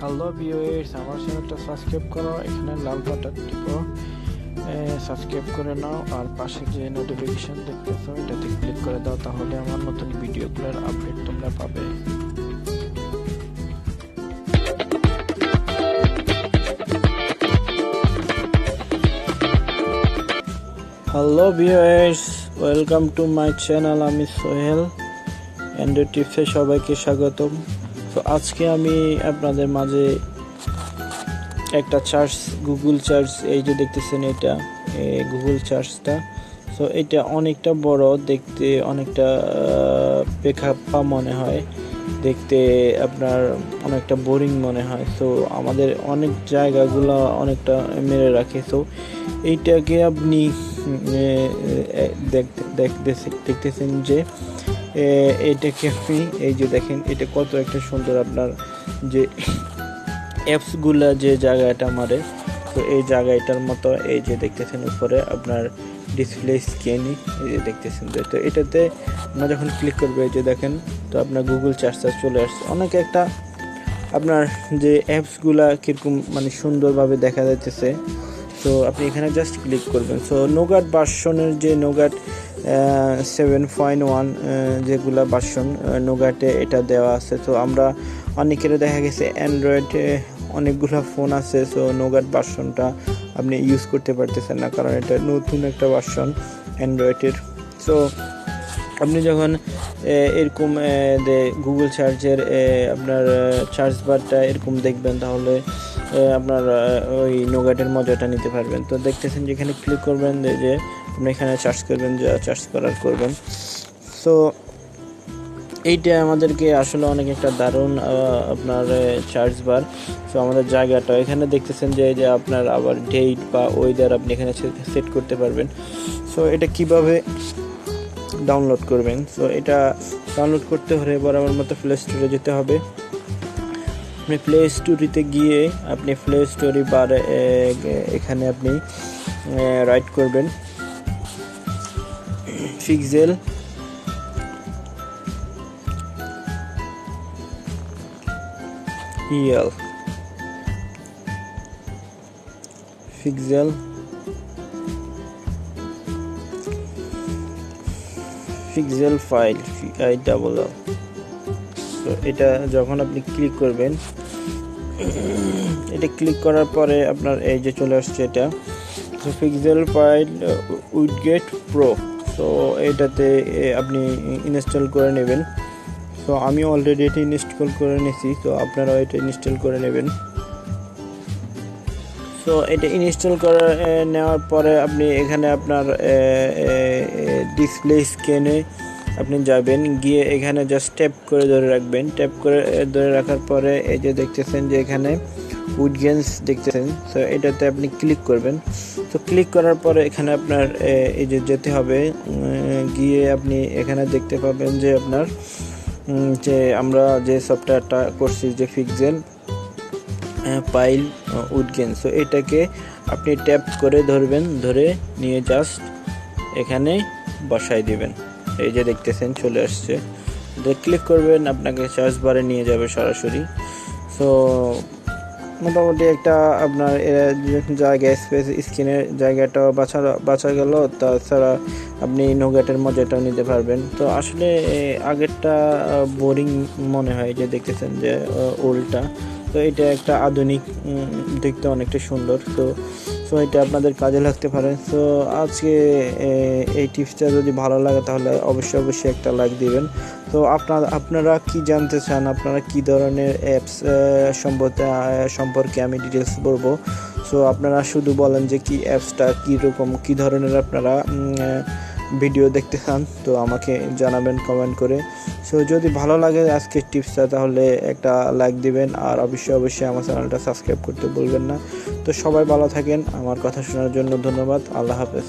Hello viewers আমার চ্যানেলটা subscribe করো, এখানে লাল বাটন টিপো। সাবস্ক্রাইব করে নাও, আর পাশে যে নোটিফিকেশন দেখতেছো, এটাতে ক্লিক করে দাও, তাহলে আমার নতুন ভিডিওগুলোর আপডেট তোমরা পাবে। Hello viewers welcome to my channel আমি সোহেল অ্যান্ড্রয়েড টিপসে সবাইকে স্বাগতম। তো আজকে আমি আপনাদের মাঝে একটা চার্জ, গুগল চার্জ, এই যে দেখতেছেন এটা গুগল চার্জটা। তো এটা অনেকটা বড়, দেখতে অনেকটা পেখাপা মনে হয়। দেখতে আপনার অনেকটা বোরিং মনে হয়। তো আমাদের অনেক জায়গাগুলো অনেকটা মেরে রাখে। তো এইটাকে আপনি দেখতে দেখতেছেন যে এটাকে আপনি এই যে দেখেন, এটা কত একটা সুন্দর আপনার যে অ্যাপসগুলা যে জায়গাটা মারে। তো এই জায়গাটার মতো এই যে দেখতেছেন উপরে আপনার ডিসপ্লে স্ক্যানিং এই যে দেখতেছেন তো এটাতে আমরা যখন ক্লিক করবে, এই যে দেখেন, তো আপনার গুগল চার্জটা চলে আসছে। অনেক একটা আপনার যে অ্যাপসগুলা কীরকম মানে সুন্দরভাবে দেখা যাইতেছে। তো আপনি এখানে জাস্ট ক্লিক করবেন। সো নোগাট ভার্সনের যে নোগাট সেভেন পয়েন্ট ওয়ান যেগুলা বাসন নোগাটে এটা দেওয়া আছে। তো আমরা অনেকের দেখা গেছে অ্যান্ড্রয়েডে অনেকগুলো ফোন আছে সো নোগাট বাসনটা আপনি ইউজ করতে পারতেছেন না, কারণ এটা নতুন একটা বাসন অ্যান্ড্রয়েডের সো আপনি যখন এরকম গুগল চার্জের আপনার চার্জ বারটা এরকম দেখবেন, তাহলে আপনার ওই নোগাটের মজাটা নিতে পারবেন। তো দেখতেছেন যেখানে ক্লিক করবেন, যে আপনি এখানে চার্জ করবেন, যা চার্জ করার করবেন। সো এইটা আমাদেরকে আসলে অনেক একটা দারুণ আপনার চার্জ বার সো আমাদের জায়গাটা, এখানে দেখতেছেন যে যে আপনার আবার ডেট বা ওয়েদার আপনি এখানে সেট করতে পারবেন। সো এটা কীভাবে ডাউনলোড করবেন? সো এটা ডাউনলোড করতে হলে বরাবর মতো প্লে স্টোরে যেতে হবে। আপনি প্লে স্টোরিতে গিয়ে আপনি প্লে স্টোরি বার এখানে আপনি রাইট করবেন। Pixel El pixel pixel file I double L তো এটা যখন আপনি ক্লিক করবেন, এটা ক্লিক করার পরে আপনার এই যে চলে আসছে এটা, তো পিক্সেল ফাইল উইডগেট প্রো তো এটাতে আপনি ইনস্টল করে নেবেন। তো আমি অলরেডি এটি ইনস্টল করে নিয়েছি তো আপনারাও এটা ইনস্টল করে নেবেন। তো এটা ইনস্টল করে নেওয়ার পরে আপনি এখানে আপনার ডিসপ্লে স্ক্যানে আপনি যাবেন, গিয়ে এখানে জাস্ট ট্যাপ করে ধরে রাখবেন। ট্যাপ করে ধরে রাখার পরে এই যে দেখতেছেন যে এখানে উইডগেন্স দেখতেছেন। তো এটাতে আপনি ক্লিক করবেন। তো ক্লিক করার পরে এখানে আপনার এই যে যেতে হবে। গিয়ে আপনি এখানে দেখতে পাবেন যে আপনার যে আমরা যে সফটওয়্যারটা করছি, যে ফিক্সেল পাইল উড উডগেন সো এটাকে আপনি ট্যাপ করে ধরবেন, ধরে নিয়ে জাস্ট এখানে বসাই দিবেন। এই যে দেখতেছেন চলে আসছে। ক্লিক করবেন আপনাকে চার্জ বারে নিয়ে যাবে সরাসরি। সো মোটামুটি একটা আপনার জায়গা স্পেস স্ক্রিনের জায়গাটা বাছা বাছা গেল। তাছাড়া আপনি নোগাটের মজাটাও নিতে পারবেন। তো আসলে আগেরটা বোরিং মনে হয় যে দেখতেছেন যে ওল্ডটা তো এটা একটা আধুনিক দেখতে অনেকটা সুন্দর। তো সো এটা আপনাদের কাজে লাগতে পারে। তো আজকে এই টিপসটা যদি ভালো লাগে তাহলে অবশ্যই অবশ্যই একটা লাইক দিবেন। তো আপনার, আপনারা কি জানতে চান? আপনারা কি ধরনের অ্যাপস সম্পর্কে সম্পর্কে আমি ডিটেলস বলব? সো আপনারা শুধু বলেন যে কি অ্যাপসটা কীরকম, কী ধরনের আপনারা ভিডিও দেখতে চান? তো আমাকে জানাবেন কমেন্ট করে। সো যদি ভালো লাগে আজকের টিপসটা তাহলে একটা লাইক দিবেন। আর অবশ্যই অবশ্যই আমার চ্যানেলটা সাবস্ক্রাইব করতে বলবেন না। তো সবাই ভালো থাকেন। আমার কথা শোনার জন্য ধন্যবাদ। আল্লাহ হাফেজ।